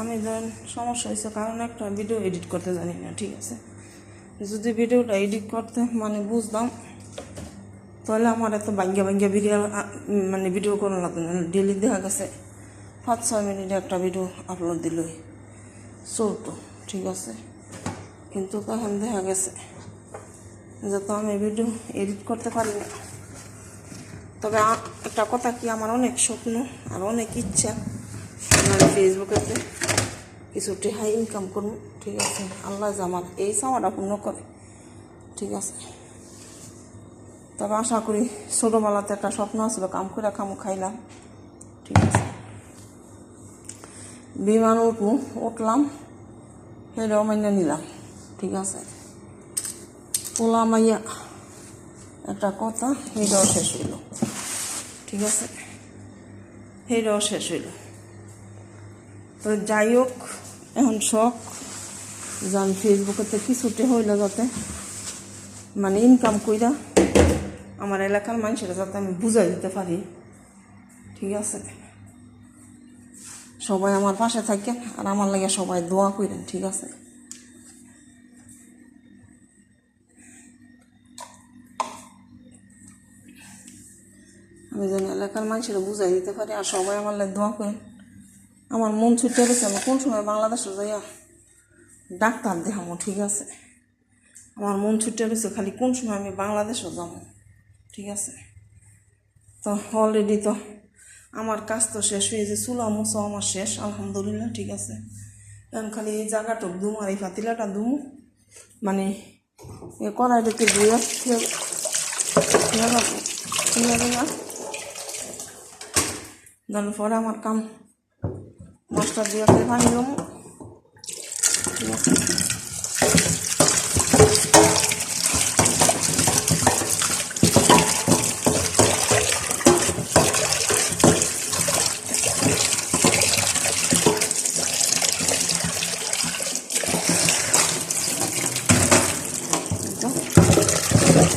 আমি ধরেন সমস্যা হয়েছে, কারণ একটা ভিডিও এডিট করতে জানি না, ঠিক আছে? যদি ভিডিওটা এডিট করতে মানে বুঝতাম, তাহলে আমার এত বাঙ্গা বাঙ্গা ভিডিও মানে ভিডিও করা লাগতো না। ডেলি দেখা গেছে, পাঁচ, ছয় মিনিটে একটা ভিডিও আপলোড দিলই। ছোট ঠিক আছে? কিন্তু তখন দেখা গেছে যে তো আমি ভিডিও এডিট করতে পারি না। তবে একটা কথা কি, আমার অনেক স্বপ্ন আর অনেক ইচ্ছা আমি ফেসবুকেতে কিছু টেহা ইনকাম করব, ঠিক আছে? আল্লাহ আমার এই চাওয়াটা পূর্ণ করে ঠিক আছে? তবে আশা করি ছোটোবেলাতে একটা স্বপ্ন আসলো কাম করে খামু খাইলাম, ঠিক আছে? বিমান উঠবো, উঠলাম সেটাও মাইনে নিলাম, ঠিক আছে? পোলা মাইয়া, একটা কথা সেটাও শেষ হইল, ঠিক আছে? সেটাও শেষ হইল। তো যাই হোক, এখন শখ। যান ফেসবুকেতে কিছুতে হইল যাতে। মানে ইনকাম কইরা আমার এলাকার মানুষেরা যাতে আমি বুঝাই দিতে পারি। ঠিক আছে? সবাই আমার পাশে থাকেন আর আমার লাগে সবাই দোয়া করেন ঠিক আছে? আমি যেন এলাকার মানুষেরা বুঝাই দিতে পারি আর সবাই আমার লাগে দোয়া করেন। আমার মন ছুটে গেছে, আমি কোন সময় বাংলাদেশে যাইয়া ডাক্তার দেখামো, ঠিক আছে? আমার মন ছুটে গেছে, খালি কোন সময় আমি বাংলাদেশও যাব ঠিক আছে? তো অলরেডি তো আমার কাজ তো শেষ হয়েছে চুলা মোছা আমার শেষ, আলহামদুলিল্লাহ, ঠিক আছে? এখন খালি এই জায়গাটা দুম আর এই ফাতিলাটা দুম মানে এ কড়াইটাকে ধুয়ে দেন পরে আমার কাম মশলা দিয়ে পানি দেবো ঠিক আছে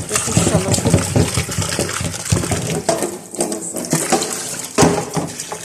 এই শুটকি হারা কাঁচা খেয়ালা রেবার মাছ এই